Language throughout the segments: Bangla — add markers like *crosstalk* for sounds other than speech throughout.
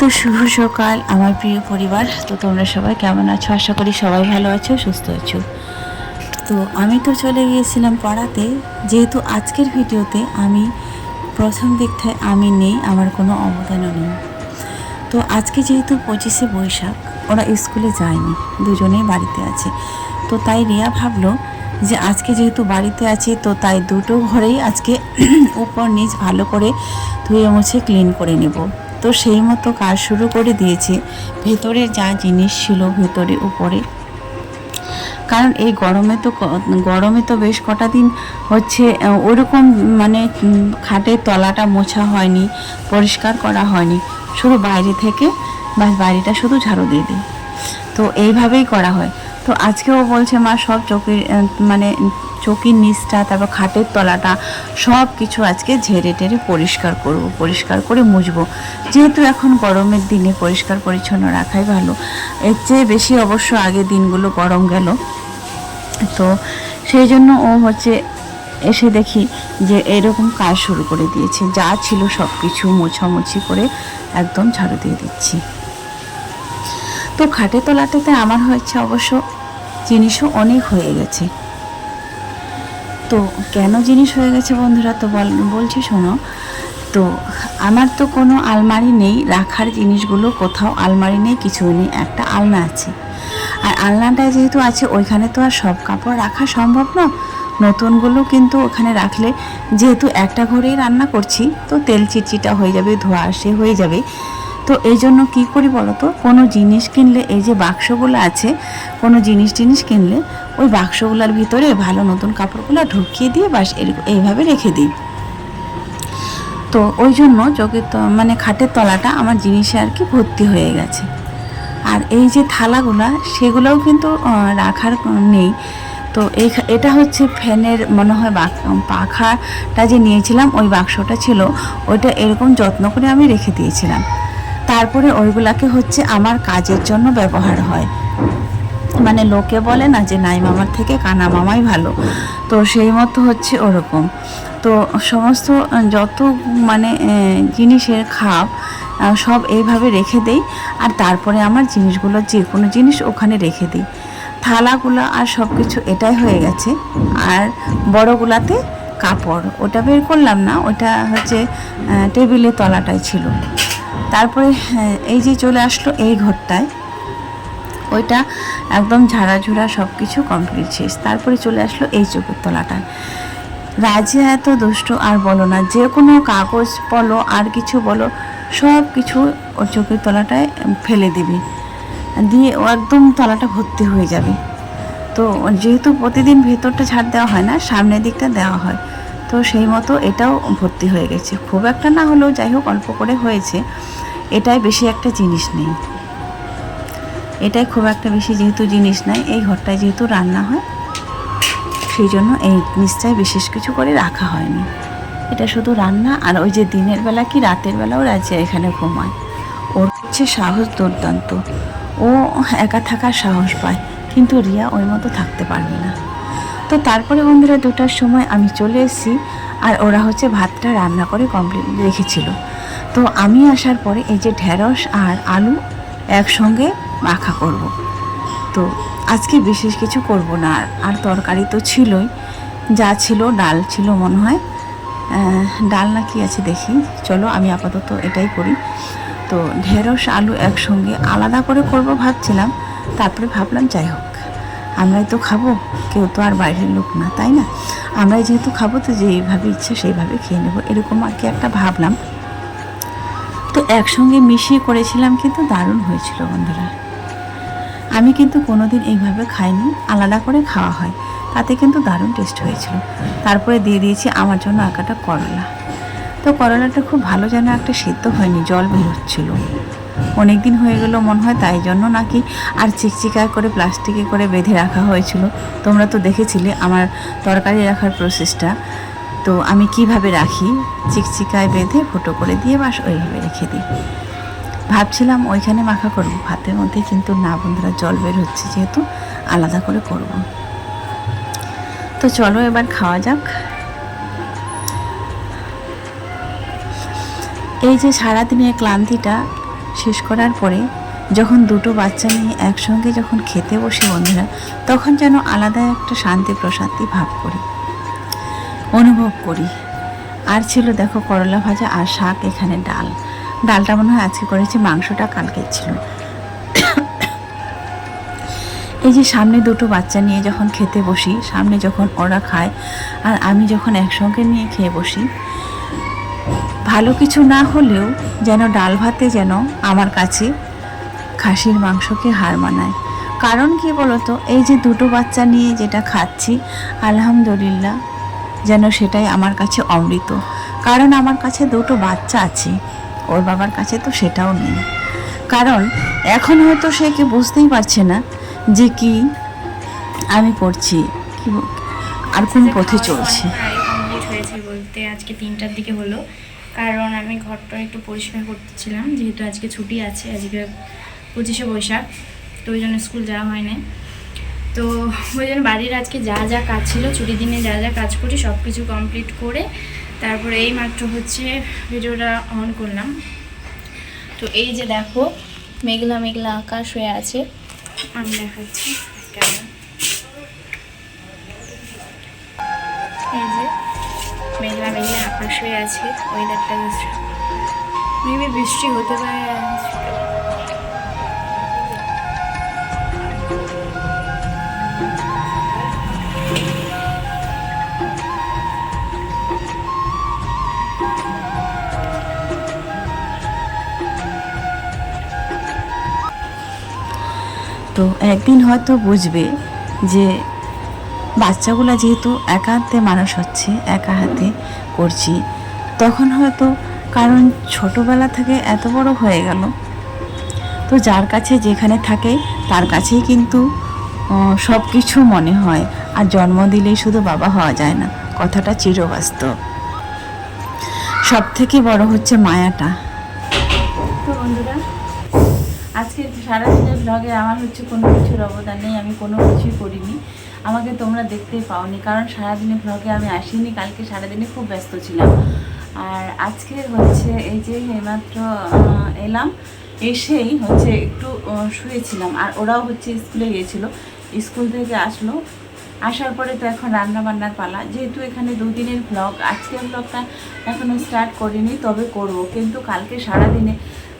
তো শুভ সকাল, আমার প্রিয় পরিবার। তো তোমরা সবাই কেমন আছো? আশা করি সবাই ভালো আছো, সুস্থ আছো। তো আমি তো চলে গিয়েছিলাম পাড়াতে। যেহেতু আজকের ভিডিওতে আমি প্রথম দিকটায় আমি নেই, আমার কোনো অবদানও নেই। তো আজকে যেহেতু পঁচিশে বৈশাখ, ওরা স্কুলে যায়নি, দুজনেই বাড়িতে আছে। তো তাই রিয়া ভাবলো যে আজকে যেহেতু বাড়িতে আছে, তো তাই দুটো ঘরেই আজকে *clears throat* উপর নিচ ভালো করে ধুয়ে মুছে ক্লিন করে নেব। তো সেই মতো কাজ শুরু করে দিয়েছে। ভেতরে যা জিনিস ছিল ভেতরে, উপরে। কারণ এই গরমে তো গরমে তো বেশ কটা দিন হচ্ছে ওরকম মানে খাটের তলাটা মোছা হয়নি, পরিষ্কার করা হয়নি। শুধু বাইরে থেকে বাস বাড়িটা শুধু ঝাড়ু দিয়ে দিই। তো এইভাবেই করা হয়। তো আজকেও বলছে মা, সব চকির মানে চকির নিচটা, তারপর খাটের তলাটা সব কিছু আজকে ঝেড়ে টেরে পরিষ্কার করব, পরিষ্কার করে মুছবো। যেহেতু এখন গরমের দিনে পরিষ্কার পরিচ্ছন্ন রাখাই ভালো। এর চেয়ে বেশি অবশ্য আগে দিনগুলো গরম গেল। তো সেই জন্য ও হচ্ছে এসে দেখি যে এরকম কাজ শুরু করে দিয়েছে। যা ছিল সব কিছু মোছামুছি করে একদম ঝাড়ু দিয়ে দিচ্ছি। তো খাটে তোলাটাতে আমার হয়েছে অবশ্য জিনিসও অনেক হয়ে গেছে। তো কেন জিনিস হয়ে গেছে বন্ধুরা তো বল, বলছি শোনো। তো আমার তো কোনো আলমারি নেই, রাখার জিনিসগুলো কোথাও আলমারি নেই কিছু নেই, একটা আলনা আছে। আর আলনাটা যেহেতু আছে, ওইখানে তো আর সব কাপড় রাখা সম্ভব না। নতুনগুলো কিন্তু ওখানে রাখলে, যেহেতু একটা ঘরেই রান্না করছি, তো তেল চিটচিটা হয়ে যাবে, ধোয়া আসে হয়ে যাবে। তো এই জন্য কী করি বলো তো কোনো জিনিস কিনলে এই যে বাক্সগুলো আছে, কোনো জিনিস জিনিস কিনলে ওই বাক্সগুলোর ভিতরে ভালো নতুন কাপড়গুলো ঢুকিয়ে দিয়ে বাস এইভাবে রেখে দিই। তো ওই জন্য চোখের মানে খাটের তলাটা আমার জিনিসে আর কি ভর্তি হয়ে গেছে। আর এই যে থালাগুলা, সেগুলোও কিন্তু রাখার নেই। তো এই এটা হচ্ছে ফ্যানের মনে হয় পাখাটা যে নিয়েছিলাম, ওই বাক্সটা ছিল, ওইটা এরকম যত্ন করে আমি রেখে দিয়েছিলাম। তারপরে ওইগুলাকে হচ্ছে আমার কাজের জন্য ব্যবহার হয়। মানে লোকে বলে না যে নাই মামার থেকে কানা মামাই ভালো। তো সেই মতো হচ্ছে ওরকম। তো সমস্ত যত মানে জিনিসের খাপ সব এইভাবে রেখে দেই। আর তারপরে আমার জিনিসগুলো যে কোনো জিনিস ওখানে রেখে দিই। থালাগুলো আর সব কিছু এটাই হয়ে গেছে। আর বড়গুলাতে কাপড়। ওটা বের করলাম না ওটা হচ্ছে আহ, টেবিলের তলাটাই ছিল। তারপরে হ্যাঁ, এই যে চলে আসলো এই ঘরটায়। ওইটা একদম ঝাড়াঝুড়া সব কিছু কমপ্লিট শেষ। তারপরে চলে আসলো এই চোখের তলাটা রাজা এত দুষ্ট আর বলো না যে কোনো কাগজ বলো আর কিছু বলো সব কিছু ওর চোখের তলাটায় ফেলে দিবি। দিয়ে একদম তলাটা ভর্তি হয়ে যাবে। তো যেহেতু প্রতিদিন ভেতরটা ছাড় দেওয়া হয় না সামনের দিকটা দেওয়া হয়। তো সেই মতো এটাও ভর্তি হয়ে গেছে। খুব একটা না হলেও যাই হোক, অল্প করে হয়েছে। এটাই বেশি একটা জিনিস নেই। এটাই খুব একটা বেশি যেহেতু জিনিস নাই, এই ঘরটায় যেহেতু রান্না হয়, সেই জন্য এই নিচটায় বিশেষ কিছু করে রাখা হয়নি। এটা শুধু রান্না, আর ওই যে দিনের বেলা কি রাতের বেলাও রাজ্যে এখানে ঘুমায়। ওর হচ্ছে সাহস দুর্দান্ত। ও একা থাকার সাহস পায়, কিন্তু রিয়া ওই মতো থাকতে পারবে না। তো তারপরে বন্ধুরা দুটার সময় আমি চলে এসেছি আর ওরা হচ্ছে ভাতটা রান্না করে কমপ্লিট রেখেছিল। তো আমি আসার পরে এই যে ঢেঁড়স আর আলু একসঙ্গে মাখা করব। তো আজকে বিশেষ কিছু করব না, আর তরকারি তো ছিলই, যা ছিল ডাল ছিল মনে হয়। ডাল না কি আছে দেখি, চলো আমি আপাতত এটাই করি। তো ঢেঁড়স, আলু একসঙ্গে আলাদা করে করব ভাবছিলাম, তারপরে ভাবলাম যাই হোক। আমরাই তো খাব, কেউ তো আর বাইরের লোক না, তাই না? আমরাই যেহেতু খাব, তো যেইভাবে ইচ্ছে সেইভাবে খেয়ে নেব, এরকম আর কি একটা ভাবলাম তো একসঙ্গে মিশিয়ে করেছিলাম কিন্তু দারুণ হয়েছিল বন্ধুরা। আমি কিন্তু কোনোদিন এইভাবে খাইনি, আলাদা করে খাওয়া হয়, তাতে কিন্তু দারুণ টেস্ট হয়েছিল। তারপরে দিয়ে দিয়েছি আমার জন্য একাটা করলা। তো করলাটা খুব ভালো যেন একটা সিদ্ধ হয়নি, জল বেরোচ্ছিল অনেক দিন হয়ে গেল, মনে হয় তাই জন্য নাকি আর চিকচিকায় করে প্লাস্টিকে করে বেঁধে রাখা হয়েছিল। তোমরা তো দেখেছিলে আমার তরকারি রাখার প্রসেসটা। তো আমি কীভাবে রাখি? চিকচিকায় বেঁধে ফুটো করে দিয়ে বাস ওইভাবে রেখে দিই। ভাবছিলাম ওইখানে মাখা করব, ভাতের মধ্যে, কিন্তু না বন্ধুরা, জল বের হচ্ছে যেহেতু, আলাদা করে করব। তো চলো এবার খাওয়া যাক। এই যে সারাদিনের ক্লান্তিটা শেষ করার পরে যখন দুটো বাচ্চা নিয়ে একসঙ্গে যখন খেতে বসি বন্ধুরা, তখন যেন আলাদা একটা শান্তি প্রশান্তি ভাব করি, অনুভব করি। আর ছিল দেখো করলা ভাজা আর শাক, এখানে ডাল। ডালটা মনে হয় আজকে করেছি, মাংসটা কালকে ছিল। এই যে সামনে দুটো বাচ্চা নিয়ে যখন খেতে বসি, সামনে যখন ওরা খায়, আর আমি যখন একসঙ্গে নিয়ে খেয়ে বসি ভালো কিছু না হলেও যেন ডাল ভাতে যেন আমার কাছে খাসির মাংসকে হার মানায়। কারণ কি বলতো, এই যে দুটো বাচ্চা নিয়ে যেটা খাচ্ছি, আলহামদুলিল্লাহ যেন সেটাই আমার কাছে অমৃত। কারণ আমার কাছে দুটো বাচ্চা আছে, ওর বাবার কাছে তো সেটাও নেই। কারণ এখন হয়তো সে কি বুঝতেই পারছে না যে কি আমি কি আর কোন পথে চলছে। বলতে আজকে তিনটার দিকে হলো। কারণ আমি ঘরটা একটু পরিষ্কার করতেছিলাম যেহেতু আজকে ছুটি আছে, আজকে পঁচিশে বৈশাখ, তো ওই জন্য স্কুল যাওয়া হয়নি। তো ওই জন্য বাড়ির আজকে যা যা কাজ ছিল ছুটির দিনে যা যা কাজ করি, সব কিছু কমপ্লিট করে তারপরে এই মাত্র হচ্ছে ভিডিওটা অন করলাম। তো এই যে দেখো, মেঘলা মেঘলা আকাশ হয়ে আছে। আমি দেখাচ্ছি। কেমন এই যে মেঘলা মেঘলা আকাশ হয়ে আছে ওয়েদারটা মেবি বৃষ্টি হতে পারে। তো একদিন হয়তো বুঝবে যে বাচ্চাগুলো যেহেতু একান্তে মানুষ হচ্ছে, একা হাতে করছি, তখন হয়তো কারণ ছোটোবেলা থেকে এত বড় হয়ে গেল। তো যার কাছে যেখানে থাকে, তার কাছেই কিন্তু সব কিছু মনে হয়। আর জন্ম দিলেই শুধু বাবা হওয়া যায় না, কথাটা চিরবাস্তব। সব থেকে বড় হচ্ছে মায়াটা। তো বন্ধুরা আজকে সারাদিনের ব্লগে আমার হচ্ছে কোনো কিছুর অবদান নেই, আমি কোনো কিছুই করিনি। আমাকে তোমরা দেখতেই পাওনি, কারণ সারাদিনে ব্লগে আমি আসিনি, কালকে সারাদিনে খুব ব্যস্ত ছিলাম। আর আজকে হচ্ছে এই যে এইমাত্র এলাম, এসেই হচ্ছে একটু শুয়েছিলাম। আর ওরাও হচ্ছে স্কুলে গিয়েছিল, স্কুল থেকে আসলো। আসার পরে তো এখন রান্না বান্নার পালা। যেহেতু এখানে দুদিনের ব্লগ আজকের ব্লগটা এখনও স্টার্ট করিনি, তবে করব। কিন্তু কালকে সারাদিনে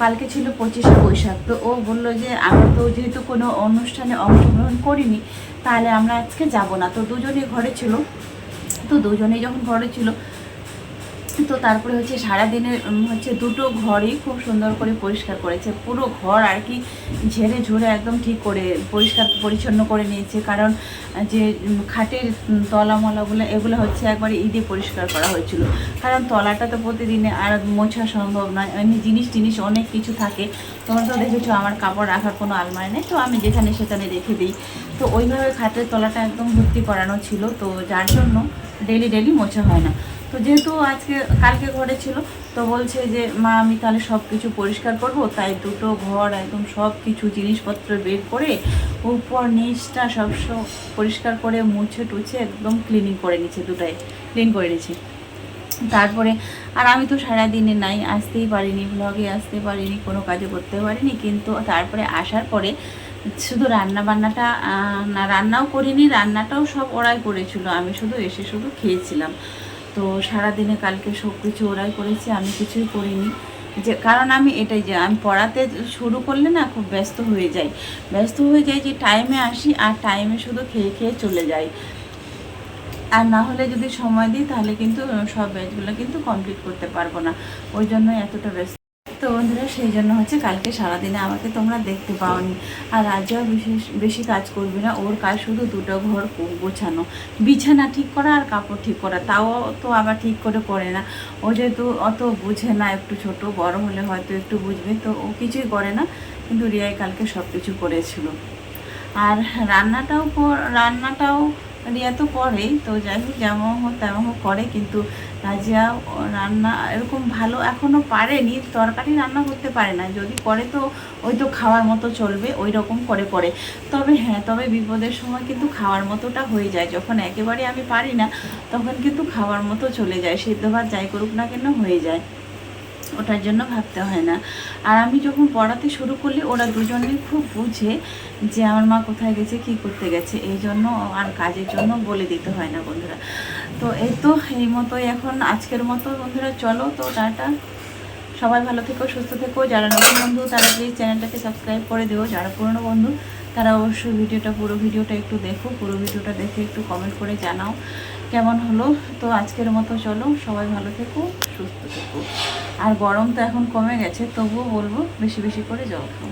কালকে ছিল পঁচিশে বৈশাখ, তো ও বলল যে আমরা তো যেহেতু কোনো অনুষ্ঠানে অংশগ্রহণ করিনি, তাহলে আমরা আজকে যাব না। তো দুজনেই ঘরে ছিল, তো দুজনেই যখন ঘরে ছিল তো তারপরে হচ্ছে সারাদিনের হচ্ছে দুটো ঘরই খুব সুন্দর করে পরিষ্কার করেছে। পুরো ঘর আর কি ঝেড়ে ঝুড়ে একদম ঠিক করে পরিষ্কার পরিচ্ছন্ন করে নিয়েছে। কারণ যে খাটের উম, তলা মলাগুলো এগুলো হচ্ছে একবারে ঈদে পরিষ্কার করা হয়েছিল। কারণ তলাটা তো প্রতিদিনে আর মোছা সম্ভব নয়। এমনি জিনিস টিনিস অনেক কিছু থাকে। তোমরা তো দেখেছ আমার কাপড় রাখার কোনো আলমারি নেই। তো আমি যেখানে সেখানে রেখে দিই। তো ওইভাবে খাটের তলাটা একদম ভর্তি করানো ছিল। তো যার জন্য ডেলি ডেলি মোছা হয় না। তো যেহেতু আজকে, কালকে ঘরে ছিল, তো বলছে যে, মা, আমি তাহলে সব কিছু পরিষ্কার করব। তাই দুটো ঘর একদম সব কিছু জিনিসপত্র বের করে উপর নিচটা সব পরিষ্কার করে মুছে টুছে একদম ক্লিনিং করে নিচ্ছে, দুটাই ক্লিন করে নিচ্ছে। তারপরে, আর আমি তো সারাদিনে নাই, আসতেই পারিনি ব্লগে আসতে পারিনি, কোনো কাজে করতে পারিনি, কিন্তু তারপরে আসার পরে শুধু রান্না বান্নাটা না, রান্নাও করিনি, রান্নাটাও সব ওরাই করেছিল। আমি শুধু এসে শুধু খেয়েছিলাম। তো সারাদিনে কালকে সব কিছু ওরাই করেছে, আমি কিছুই করিনি। যে, কারণ আমি এটাই যে, আমি পড়াতে শুরু করলে না খুব ব্যস্ত হয়ে যাই। ব্যস্ত হয়ে যাই যে টাইমে আসি আর টাইমে শুধু খেয়ে খেয়ে চলে যাই। আর না হলে যদি সময় দিই, তাহলে কিন্তু সব ব্যাচগুলো কিন্তু কমপ্লিট করতে পারব না। ওই জন্যই এতটা ব্যস্ত। তো বন্ধুরা, সেই জন্য হচ্ছে কালকে সারাদিনে আমাকে তোমরা দেখতে পাওনি। আর রাজাও বিশেষ বেশি কাজ করবি না, ওর কাজ শুধু দুটো ঘর গোছানো। বিছানা ঠিক করা আর কাপড় ঠিক করা, তাও তো আবার ঠিক করে করে না। ও যেহেতু অত বুঝে না, একটু ছোট, বড় হলে হয়তো একটু বুঝবে, তো ও কিছুই করে না, কিন্তু রিয়াই কালকে সব কিছু করেছিল। আর রান্নাটাও রান্নাটাও রিয়া তো করেই, তো যাই হোক যেমন হোক তেমন হোক করে, কিন্তু রাজিয়া রান্না এরকম ভালো এখনও পারেনি, তরকারি রান্না করতে পারে না। যদি করে তো ওই তো খাওয়ার মতো চলবে, ওই রকম করে করে। তবে হ্যাঁ তবে বিপদের সময় কিন্তু খাওয়ার মতোটা হয়ে যায়। যখন একেবারে আমি পারি না, তখন কিন্তু খাওয়ার মতো চলে যায়। সিদ্ধ ভাত যাই করুক না কেন হয়ে যায়। ওটার জন্য ভাবতে হয় না। আর আমি যখন পড়াতে শুরু করলি ওরা দুজনেই খুব বুঝে যে আমার মা কোথায় গেছে, কি করতে গেছে, এই জন্য আর কাজের জন্য বলে দিতে হয় না বন্ধুরা। তো এই তো, এই মতোই এখন আজকের মতো বন্ধুরা, চলো তো টাটা। সবাই ভালো থেকো, সুস্থ থেকো। যারা নতুন বন্ধু, তারা প্লিজ চ্যানেলটাকে সাবস্ক্রাইব করে দিও। যারা পুরনো বন্ধু তারা অবশ্যই ভিডিওটা, পুরো ভিডিওটা একটু দেখো, পুরো ভিডিওটা দেখে একটু কমেন্ট করে জানাও কেমন হলো। তো আজকের মতো চলো, সবাই ভালো থেকো, সুস্থ থেকো। আর গরম তো এখন কমে গেছে, তবুও বলব বেশি বেশি করে জল খাও।